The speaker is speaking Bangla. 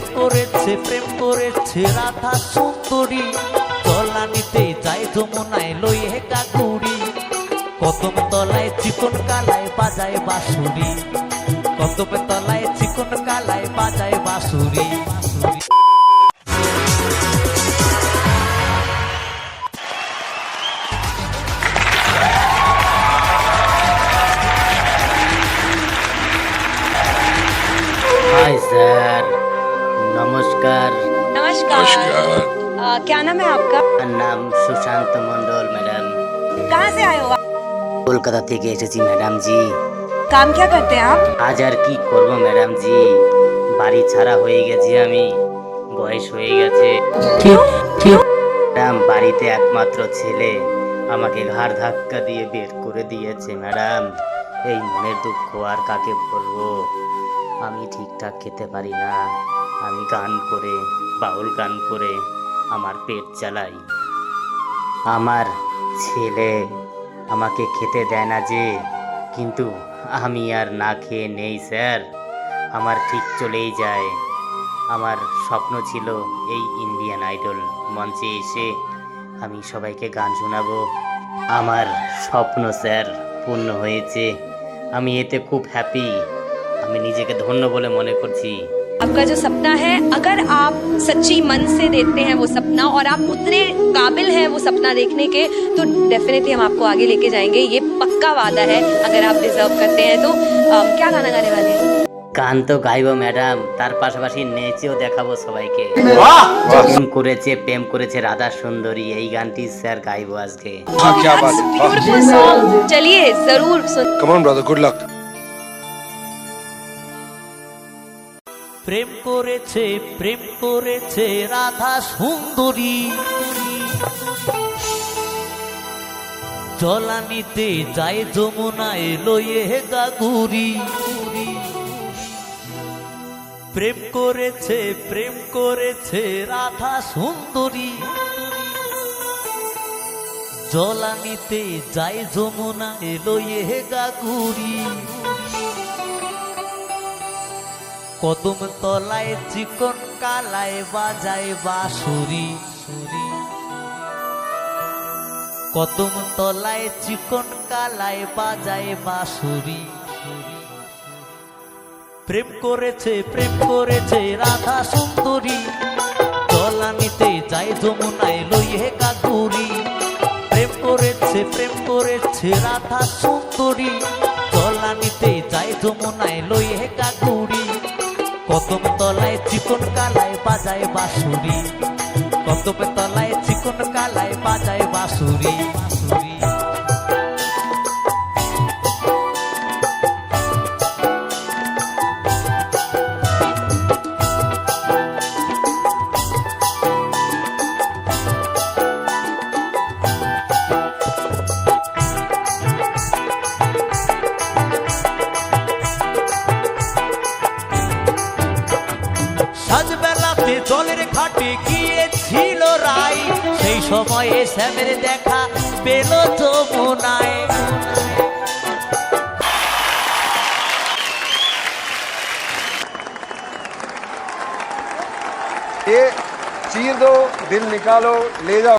প্রেম করেছে প্রেম করেছে রাধা সুন্দরী। তলানিতে যায় যমুনায় লইয়ে কাকুড়ি কদম তলায় চিকন কালায় বাজায় বাঁশুরি। কদম তলায় চিকন কালায় বাজায় বাঁশুরি। বাঁশুরি हाय सर नमस्कार नमस्कार अ, क्या नाम है आपका নাম সুশান্ত মন্ডল ম্যাডাম कहाँ से आए हो आप কলকাতা থেকে এসেছি ম্যাডাম জি काम क्या करते हैं आप আজ আর কি করব ম্যাডাম জি বাড়ি ছাড়া হয়ে গেছি আমি বয়স হয়ে গেছে ম্যাডাম বাড়িতে একমাত্র ছেলে আমাকে ঘাড় ধাক্কা দিয়ে বের করে দিয়েছে ম্যাডাম এই মনের দুঃখ আর কাকে বলবো আমি ঠিকঠাক খেতে পারি না আমি গান করে, বাউল গান করে আমার পেট চালাই। আমার ছেলে আমাকে খেতে দেয় না যে, কিন্তু আমি আর না খেয়ে নেই, স্যার। আমার ঠিক চলেই যায়। আমার স্বপ্ন ছিল এই ইন্ডিয়ান আইডল মঞ্চে এসে আমি সবাইকে গান শোনাবো। আমার স্বপ্ন, স্যার, পূর্ণ হয়েছে। আমি এতে খুব হ্যাপি আমি নিজেকে ধন্য বলে মনে করছি। आपका जो सपना है अगर आप सच्ची मन से देखते हैं वो सपना और आप उतने काबिल हैं वो सपना देखने के तो डेफिनेटली हम आपको आगे लेके जाएंगे ये पक्का वादा है अगर आप डिजर्व करते हैं तो अ, क्या गाना गाने वाले हैं গান তো গাইবো ম্যাডাম তার পাশাপাশি নেচেও দেখাবো সবাইকে প্রেম করেছে প্রেম করেছে রাধা সুন্দরী এই গানটি স্যার গাইবো আজকে क्या बात है वाह। ब्यूटीफुल सॉन्ग প্রেম করেছে প্রেম করেছে রাধা সুন্দরী। জলানিতে যায় যমুনায় লইয়ে গাগুরি। প্রেম করেছে প্রেম করেছে রাধা সুন্দরী। জলানিতে যায় যমুনায় লইয়ে গাগুরি। কদম তলায় চিকন কালায় বাজায় বাঁশুরি। সুরি কদম তলায় চিকন কালায় বাজায় বাঁশুরি। প্রেম করেছে প্রেম করেছে রাধা সুন্দরী। জলানিতে যায় যমুনায় লইয়ে কাকুরি। প্রেম করেছে প্রেম করেছে রাধা সুন্দরী। কদম তলায় চিকন কালায় বাজায় বাঁশুরি। কদম তলায় চিকন কালায় বাজায় বাঁশুরি। সাজবেলাতে জলের ঘাটে গিয়েছিল রাই সেই সময়ে শ্যামের দেখা পেল যমুনায় ये चीर दो दिल निकालो ले जाओ